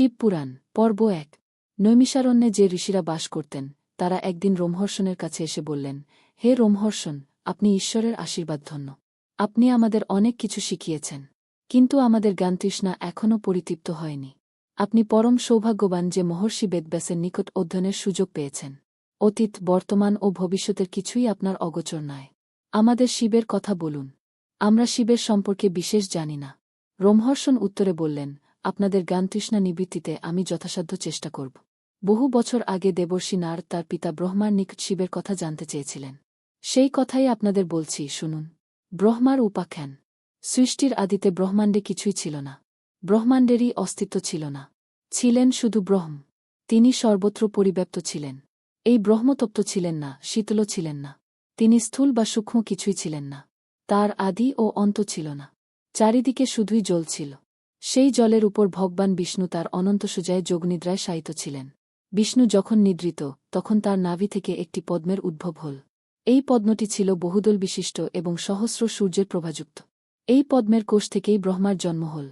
শিবপুরাণ পর্ব এক। নৈমিষারণ্যে যে ঋষিরা বাস করতেন, তারা একদিন রোমহর্ষণের কাছে এসে বললেন, হে রোমহর্ষণ, আপনি ঈশ্বরের আশীর্বাদ ধন্য। আপনি আমাদের অনেক কিছু শিখিয়েছেন, কিন্তু আমাদের জ্ঞানতৃষ্ণা এখনও পরিতৃপ্ত হয়নি। আপনি পরম সৌভাগ্যবান যে মহর্ষি বেদব্যাসের নিকট অধ্যয়নের সুযোগ পেয়েছেন। অতীত, বর্তমান ও ভবিষ্যতের কিছুই আপনার অগোচর নয়। আমাদের শিবের কথা বলুন। আমরা শিবের সম্পর্কে বিশেষ জানি না। রোমহর্ষণ উত্তরে বললেন আপনাদের জ্ঞানতৃষ্ণা নিবৃত্তিতে আমি যথাসাধ্য চেষ্টা করব। বহু বছর আগে দেবর্ষী নার তার পিতা ব্রহ্মার নিকট শিবের কথা জানতে চেয়েছিলেন। সেই কথাই আপনাদের বলছি, শুনুন। ব্রহ্মার উপাখ্যান। সৃষ্টির আদিতে ব্রহ্মাণ্ডে কিছুই ছিল না। ব্রহ্মাণ্ডেরই অস্তিত্ব ছিল না। ছিলেন শুধু ব্রহ্ম। তিনি সর্বত্র পরিব্যাপ্ত ছিলেন। এই ব্রহ্মতপ্ত ছিলেন না শীতলও ছিলেন না। তিনি স্থূল বা সূক্ষ্ম কিছুই ছিলেন না। তার আদি ও অন্ত ছিল না। চারিদিকে শুধুই জল ছিল। সেই জলের উপর ভগবান বিষ্ণু তার অনন্ত সুজায় যোগনিদ্রায় শায়িত ছিলেন। বিষ্ণু যখন নিদ্রিত, তখন তার নাভি থেকে একটি পদ্মের উদ্ভব হল। এই পদ্মটি ছিল বহুদল বিশিষ্ট এবং সহস্র সূর্যের প্রভাযুক্ত। এই পদ্মের কোষ থেকেই ব্রহ্মার জন্ম হল।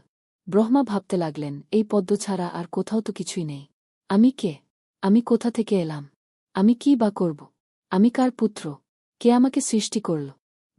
ব্রহ্মা ভাবতে লাগলেন, এই পদ্ম ছাড়া আর কোথাও তো কিছুই নেই। আমি কে? আমি কোথা থেকে এলাম? আমি কি বা করব? আমি কার পুত্র? কে আমাকে সৃষ্টি করল?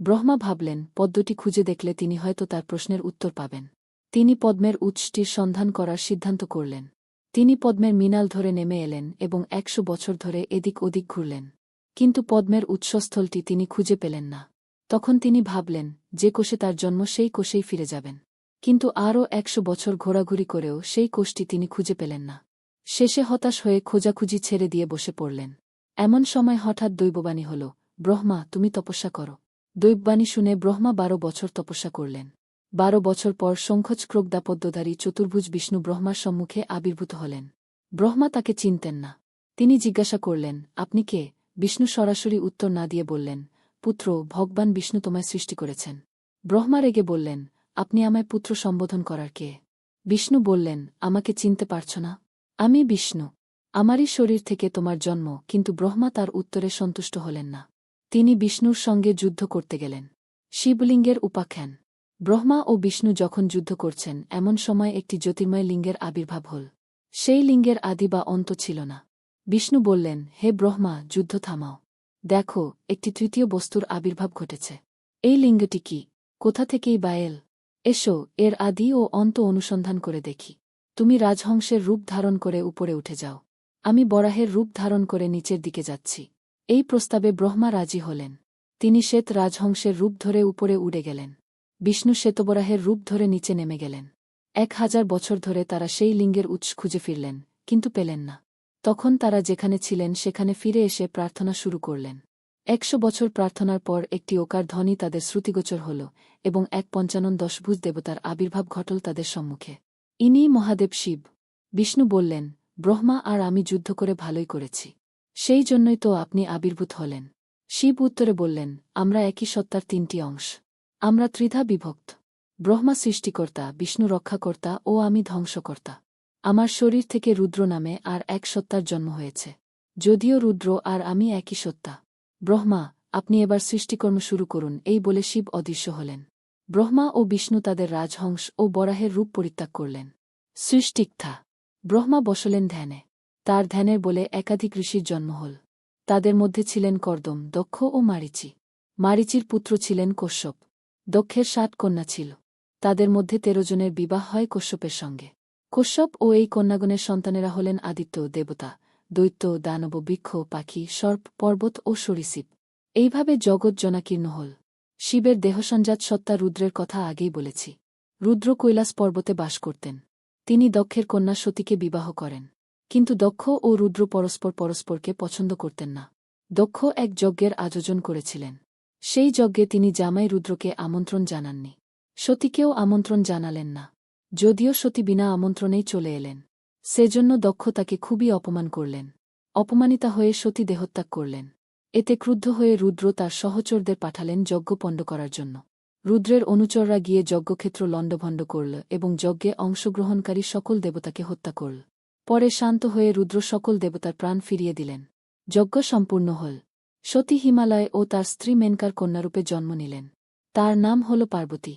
ব্রহ্মা ভাবলেন, পদ্মটি খুঁজে দেখলে তিনি হয়তো তার প্রশ্নের উত্তর পাবেন। তিনি পদ্মের উৎসটির সন্ধান করার সিদ্ধান্ত করলেন। তিনি পদ্মের মিনাল ধরে নেমে এলেন এবং একশো বছর ধরে এদিক ওদিক ঘুরলেন। কিন্তু পদ্মের উৎসস্থলটি তিনি খুঁজে পেলেন না। তখন তিনি ভাবলেন, যে কোষে তার জন্ম সেই কোষেই ফিরে যাবেন। কিন্তু আরও একশো বছর ঘোরাঘুরি করেও সেই কোষটি তিনি খুঁজে পেলেন না। শেষে হতাশ হয়ে খোঁজাখুঁজি ছেড়ে দিয়ে বসে পড়লেন। এমন সময় হঠাৎ দৈববাণী হল, ব্রহ্মা, তুমি তপস্যা করো। দৈববাণী শুনে ব্রহ্মা বারো বছর তপস্যা করলেন। বারো বছর পর শঙ্খজ ক্রোগদাপদ্যধারী চতুর্ভুজ বিষ্ণু ব্রহ্মার সম্মুখে আবির্ভূত হলেন। ব্রহ্মা তাকে চিনতেন না। তিনি জিজ্ঞাসা করলেন, আপনি কে? বিষ্ণু সরাসরি উত্তর না দিয়ে বললেন, পুত্র, ভগবান বিষ্ণু তোমায় সৃষ্টি করেছেন। ব্রহ্মা রেগে বললেন, আপনি আমায় পুত্র সম্বোধন করার কে? বিষ্ণু বললেন, আমাকে চিনতে পারছ না। আমি বিষ্ণু। আমারই শরীর থেকে তোমার জন্ম, কিন্তু ব্রহ্মা তার উত্তরে সন্তুষ্ট হলেন না। তিনি বিষ্ণুর সঙ্গে যুদ্ধ করতে গেলেন। শিবলিঙ্গের উপাখ্যান। ব্রহ্মা ও বিষ্ণু যখন যুদ্ধ করছেন, এমন সময় একটি জ্যোতির্ময় লিঙ্গের আবির্ভাব হল। সেই লিঙ্গের আদি বা অন্ত ছিল না। বিষ্ণু বললেন, হে ব্রহ্মা, যুদ্ধ থামাও। দেখো, একটি তৃতীয় বস্তুর আবির্ভাব ঘটেছে। এই লিঙ্গটি কি? কোথা থেকেই বা এল? এসো, এর আদি ও অন্ত অনুসন্ধান করে দেখি। তুমি রাজহংসের রূপ ধারণ করে উপরে উঠে যাও। আমি বরাহের রূপ ধারণ করে নিচের দিকে যাচ্ছি। এই প্রস্তাবে ব্রহ্মা রাজি হলেন। তিনি শ্বেত রাজহংসের রূপ ধরে উপরে উড়ে গেলেন। বিষ্ণু শ্বেতবরাহের রূপ ধরে নিচে নেমে গেলেন। এক হাজার বছর ধরে তারা সেই লিঙ্গের উৎস খুঁজে ফিরলেন, কিন্তু পেলেন না। তখন তারা যেখানে ছিলেন সেখানে ফিরে এসে প্রার্থনা শুরু করলেন। একশো বছর প্রার্থনার পর একটি ওকার ধ্বনি তাদের শ্রুতিগোচর হল এবং এক পঞ্চানন দশভুজ দেবতার আবির্ভাব ঘটল তাদের সম্মুখে। ইনি মহাদেব শিব। বিষ্ণু বললেন, ব্রহ্মা আর আমি যুদ্ধ করে ভালোই করেছি। সেই জন্যই তো আপনি আবির্ভূত হলেন। শিব উত্তরে বললেন, আমরা একই সত্তার তিনটি অংশ। আমরা ত্রিধা বিভক্ত, ব্রহ্মা সৃষ্টিকর্তা, বিষ্ণু রক্ষাকর্তা ও আমি ধ্বংসকর্তা। আমার শরীর থেকে রুদ্র নামে আর এক সত্তার জন্ম হয়েছে। যদিও রুদ্র আর আমি একই সত্তা। ব্রহ্মা, আপনি এবার সৃষ্টিকর্ম শুরু করুন, এই বলে শিব অদৃশ্য হলেন। ব্রহ্মা ও বিষ্ণু তাদের রাজহংস ও বরাহের রূপ পরিত্যাগ করলেন। সৃষ্টিকথা। ব্রহ্মা বসলেন ধ্যানে। তার ধ্যানের বলে একাধিক ঋষির জন্ম হল। তাদের মধ্যে ছিলেন কর্দম, দক্ষ ও মারিচি। মারিচির পুত্র ছিলেন কশ্যপ। দক্ষের সাত কন্যা ছিল। তাদের মধ্যে তেরো জনের বিবাহ হয় কশ্যপের সঙ্গে। কশ্যপ ও এই কন্যাগণের সন্তানেরা হলেন আদিত্য, দেবতা, দৈত্য, দানব, বৃক্ষ, পাখি, সর্প, পর্বত ও সরীসিপ। এইভাবে জগৎ জনাকীর্ণ হল। শিবের দেহসঞ্জাত সত্তা রুদ্রের কথা আগেই বলেছি। রুদ্র কৈলাস পর্বতে বাস করতেন। তিনি দক্ষের কন্যা সতীকে বিবাহ করেন। কিন্তু দক্ষ ও রুদ্র পরস্পর পরস্পরকে পছন্দ করতেন না। দক্ষ এক যজ্ঞের আয়োজন করেছিলেন। সেই যজ্ঞে তিনি জামাই রুদ্রকে আমন্ত্রণ জানাননি। সতীকেও আমন্ত্রণ জানালেন না। যদিও সতী বিনা আমন্ত্রণেই চলে এলেন। সেজন্য দক্ষ তাকে খুবই অপমান করলেন। অপমানিতা হয়ে সতী দেহত্যাগ করলেন। এতে ক্রুদ্ধ হয়ে রুদ্র তার সহচরদের পাঠালেন যজ্ঞ পণ্ড করার জন্য। রুদ্রের অনুচররা গিয়ে যজ্ঞক্ষেত্র লণ্ডভণ্ড করল এবং যজ্ঞে অংশগ্রহণকারী সকল দেবতাকে হত্যা করল। পরে শান্ত হয়ে রুদ্র সকল দেবতার প্রাণ ফিরিয়ে দিলেন। যজ্ঞ সম্পূর্ণ হল। সতী হিমালয় ও তার স্ত্রী মেনকার কন্যারূপে জন্ম নিলেন। তার নাম হল পার্বতী।